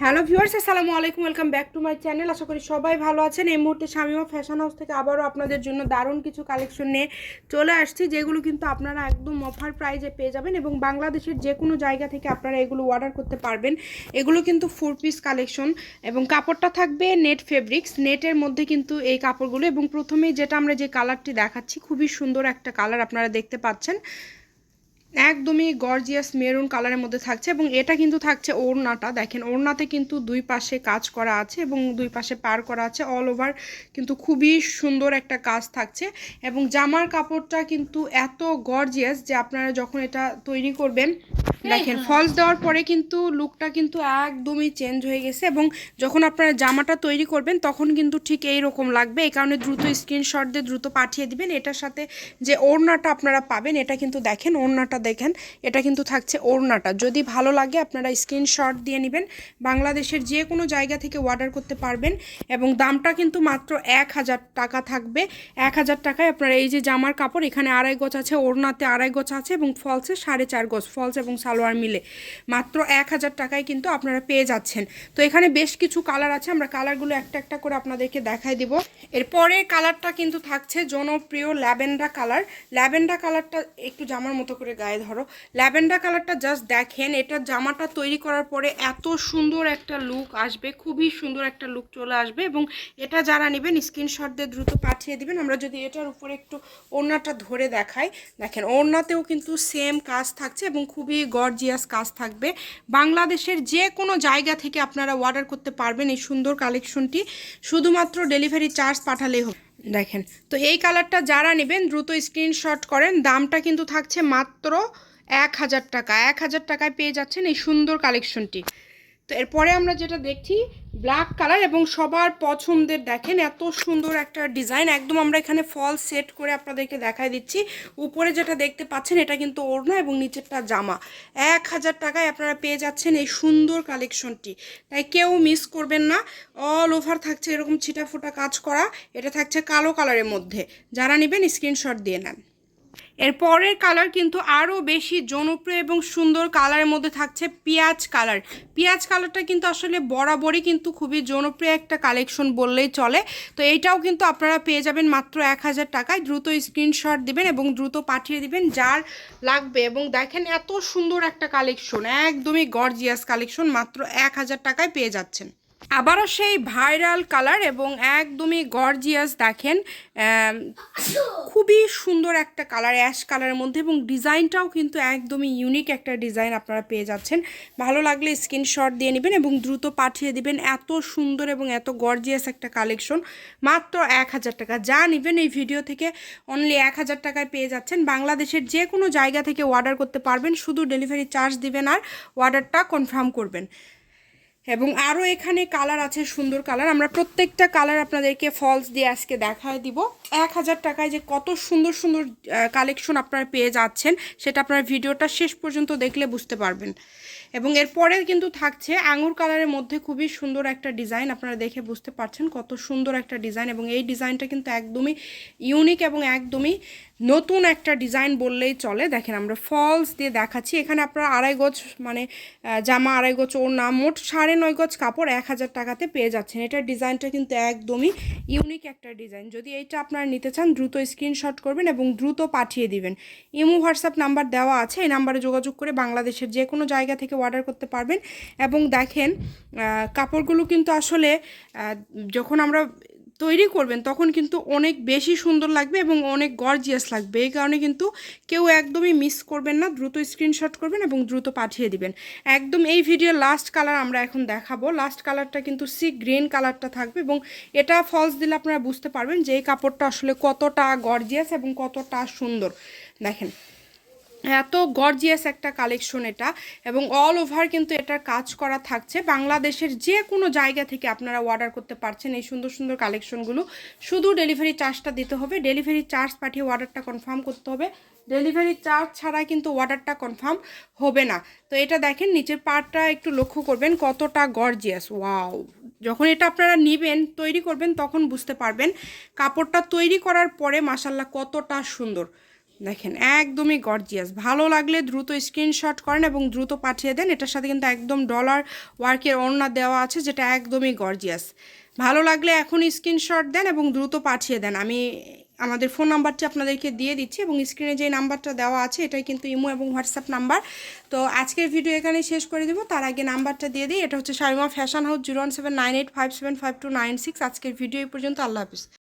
Hello viewers, আসসালামু আলাইকুম, welcome back to my channel. আশা করি সবাই ভালো আছেন। এই মুহূর্তে শামিমা ফ্যাশন হাউস থেকে আবারও আপনাদের জন্য দারুণ কিছু কালেকশন নিয়ে চলে আসছি, যেগুলো কিন্তু আপনারা একদম অফার প্রাইজে পেয়ে যাবেন এবং বাংলাদেশের যে কোনো জায়গা থেকে আপনারা এগুলো অর্ডার করতে পারবেন। এগুলো কিন্তু ফোর পিস কালেকশন এবং কাপড়টা থাকবে নেট ফেব্রিক্স নেটের মধ্যে কিন্তু এই কাপড়গুলো এবং প্রথমেই যেটা আমরা যে কালারটি দেখাচ্ছি, খুবই সুন্দর একটা কালার আপনারা দেখতে পাচ্ছেন। একদমই গর্জিয়াস মেরুন কালারের মধ্যে থাকছে এবং এটা কিন্তু থাকছে ওড়নাটা। দেখেন, ওড়নাতে কিন্তু দুই পাশে কাজ করা আছে এবং দুই পাশে পার করা আছে। অল ওভার কিন্তু খুবই সুন্দর একটা কাজ থাকছে এবং জামার কাপড়টা কিন্তু এত গর্জিয়াস যে আপনারা যখন এটা তৈরি করবেন দেখেন ফলস দেওয়ার পরে কিন্তু লুকটা কিন্তু একদমই চেঞ্জ হয়ে গেছে এবং যখন আপনারা জামাটা তৈরি করবেন তখন কিন্তু ঠিক এই রকম লাগবে। এই কারণে দ্রুত স্ক্রিনশট দিয়ে দ্রুত পাঠিয়ে দিবেন। এটার সাথে যে ওড়নাটা আপনারা পাবেন এটা কিন্তু দেখেন ওড়নাটা দেখেন এটা কিন্তু থাকছে ওড়নাটা। যদি ভালো লাগে আপনারা স্ক্রিনশট দিয়ে নেবেন। বাংলাদেশের যে কোনো জায়গা থেকে অর্ডার করতে পারবেন এবং দামটা কিন্তু মাত্র এক হাজার টাকা থাকবে। এক হাজার টাকায় আপনারা এই যে জামার কাপড় এখানে আড়াই গজ আছে ওড়নাতে আড়াই গজ আছে এবং ফলসে সাড়ে চার গজ ফলস এবং সালোয়ার মিলে। মাত্র এক হাজার টাকায় কিন্তু আপনারা পেয়ে যাচ্ছেন। তো এখানে বেশ কিছু কালার আছে, আমরা কালারগুলো একটা একটা করে আপনাদেরকে দেখাই দিব। এরপরে কালারটা কিন্তু থাকছে জনপ্রিয় ল্যাভেন্ডা কালার। ল্যাভেন্ডা কালারটা একটু জামার মতো করে গায়ে ধরো। ল্যাভেন্ডা কালারটা জাস্ট দেখেন, এটা জামাটা তৈরি করার পরে এত সুন্দর একটা লুক আসবে, খুবই সুন্দর একটা লুক চলে আসবে এবং এটা যারা নেবেন স্ক্রিনশট দিয়ে দ্রুত পাঠিয়ে দিবেন। আমরা যদি এটার উপরে একটু ওড়নাটা ধরে দেখাই। দেখেন, ওড়নাতেও কিন্তু সেম কাজ থাকছে এবং খুবই গর্জিয়াস কাজ থাকবে। বাংলাদেশের যে কোনো জায়গা থেকে আপনারা অর্ডার করতে পারবেন এই সুন্দর কালেকশনটি শুধুমাত্র ডেলিভারি চার্জ পাঠালেই হবে। দেখেন, তো এই কালারটা যারা নেবেন দ্রুত স্ক্রিনশট করেন। দামটা কিন্তু থাকছে মাত্র এক হাজার টাকা। এক হাজার টাকায় পেয়ে যাচ্ছেন এই সুন্দর কালেকশনটি তো এরপরে আমরা যেটা দেখছি ব্ল্যাক কালার এবং সবার পছন্দের দেখেন এত সুন্দর একটা ডিজাইন একদম আমরা এখানে ফল সেট করে আপনাদেরকে দেখাই দিচ্ছি। উপরে যেটা দেখতে পাচ্ছেন, এটা কিন্তু ওড়না এবং নিচেরটা জামা। এক হাজার টাকায় আপনারা পেয়ে যাচ্ছেন এই সুন্দর কালেকশনটি তাই কেউ মিস করবেন না। অল ওভার থাকছে এরকম ছিটাফোটা কাজ করা। এটা থাকছে কালো কালারের মধ্যে। যারা নেবেন স্ক্রিনশট দিয়ে নেন। এর পরের কালার কিন্তু আরও বেশি জনপ্রিয় এবং সুন্দর কালারের মধ্যে থাকছে পেঁয়াজ কালার পেঁয়াজ কালারটা কিন্তু আসলে বরাবরই কিন্তু খুবই জনপ্রিয় একটা কালেকশন বললেই চলে। তো এইটাও কিন্তু আপনারা পেয়ে যাবেন মাত্র এক হাজার টাকায়। দ্রুত স্ক্রিনশট দিবেন এবং দ্রুত পাঠিয়ে দিবেন যার লাগবে। এবং দেখেন এত সুন্দর একটা কালেকশন একদমই গর্জিয়াস কালেকশন মাত্র এক হাজার টাকায় পেয়ে যাচ্ছেন। আবারও সেই ভাইরাল কালার এবং একদমই গর্জিয়াস দেখেন খুবই সুন্দর একটা কালার, অ্যাশ কালারের মধ্যে এবং ডিজাইনটাও কিন্তু একদমই ইউনিক একটা ডিজাইন আপনারা পেয়ে যাচ্ছেন। ভালো লাগলে স্ক্রিনশট দিয়ে নেবেন এবং দ্রুত পাঠিয়ে দিবেন। এত সুন্দর এবং এত গর্জিয়াস একটা কালেকশন মাত্র এক হাজার টাকা। যা নেবেন এই ভিডিও থেকে অনলি এক হাজার টাকায় পেয়ে যাচ্ছেন। বাংলাদেশের যে কোনো জায়গা থেকে অর্ডার করতে পারবেন, শুধু ডেলিভারি চার্জ দিবেন আর অর্ডারটা কনফার্ম করবেন। এবং আরও এখানে কালার আছে, সুন্দর কালার। আমরা প্রত্যেকটা কালার আপনাদেরকে ফলস দিয়ে আজকে দেখায় দিব। এক হাজার টাকায় যে কত সুন্দর সুন্দর কালেকশন আপনারা পেয়ে যাচ্ছেন, সেটা আপনার ভিডিওটা শেষ পর্যন্ত দেখলে বুঝতে পারবেন। এবং এরপরে কিন্তু থাকছে আঙুর কালারের মধ্যে খুবই সুন্দর একটা ডিজাইন আপনারা দেখে বুঝতে পারছেন কত সুন্দর একটা ডিজাইন এবং এই ডিজাইনটা কিন্তু একদমই ইউনিক এবং একদমই নতুন একটা ডিজাইন বললেই চলে। দেখেন আমরা ফলস দিয়ে দেখাচ্ছি। এখানে আপনারা আড়াই গজ মানে জামা আড়াই গজ ওড়না, মোট সাড়ে নয় গজ কাপড় এক হাজার টাকাতে পেয়ে যাচ্ছেন। এটার ডিজাইনটা কিন্তু একদমই ইউনিক একটা ডিজাইন। যদি এইটা আপনারা নিতে চান, দ্রুত স্ক্রিনশট করবেন এবং দ্রুত পাঠিয়ে দিবেন। ইমো, হোয়াটসঅ্যাপ নাম্বার দেওয়া আছে। এই নাম্বারে যোগাযোগ করে বাংলাদেশের যে কোনো জায়গা থেকে অর্ডার করতে পারবেন। এবং দেখেন কাপড়গুলো কিন্তু আসলে যখন আমরা তৈরি করবেন, তখন কিন্তু অনেক বেশি সুন্দর লাগবে এবং অনেক গর্জিয়াস লাগবে। এই কারণে কিন্তু কেউ একদমই মিস করবেন না, দ্রুত স্ক্রিনশট করবেন এবং দ্রুত পাঠিয়ে দিবেন। একদম এই ভিডিওর লাস্ট কালার আমরা এখন দেখাবো। লাস্ট কালারটা কিন্তু সি গ্রিন কালারটা থাকবে এবং এটা ফলস দিলে আপনারা বুঝতে পারবেন যে এই কাপড়টা আসলে কতটা গর্জিয়াস এবং কতটা সুন্দর। দেখেন এত গর্জিয়াস একটা কালেকশন এটা এবং অল ওভার কিন্তু এটার কাজ করা থাকছে। বাংলাদেশের যে কোনো জায়গা থেকে আপনারা অর্ডার করতে পারছেন এই সুন্দর সুন্দর কালেকশনগুলো শুধু ডেলিভারি চার্জটা দিতে হবে ডেলিভারি চার্জ পাঠিয়ে অর্ডারটা কনফার্ম করতে হবে। ডেলিভারি চার্জ ছাড়া কিন্তু অর্ডারটা কনফার্ম হবে না। তো এটা দেখেন, নিচের পার্টটা একটু লক্ষ্য করবেন কতটা গর্জিয়াস ওয়াও যখন এটা আপনারা নেবেন, তৈরি করবেন, তখন বুঝতে পারবেন। কাপড়টা তৈরি করার পরে মাসাল্লাহ কতটা সুন্দর। দেখেন, একদমই গর্জিয়াস ভালো লাগলে দ্রুত স্ক্রিনশট করেন এবং দ্রুত পাঠিয়ে দেন। এটার সাথে কিন্তু একদম ডলার ওয়ার্কের ওড়না দেওয়া আছে, যেটা একদমই গর্জিয়াস ভালো লাগলে এখনই স্ক্রিনশট দেন এবং দ্রুত পাঠিয়ে দেন। আমি আমাদের ফোন নাম্বারটি আপনাদেরকে দিয়ে দিচ্ছি এবং স্ক্রিনে যে নাম্বারটা দেওয়া আছে, এটাই কিন্তু ইমো এবং হোয়াটসঅ্যাপ নাম্বার তো আজকের ভিডিও এখানে শেষ করে দেবো। তার আগে নাম্বারটা দিয়ে দিই। এটা হচ্ছে Shamima fashion house zero one seven nine eight five seven five two nine six আজকের ভিডিও এই পর্যন্ত। আল্লাহ হাফিজ।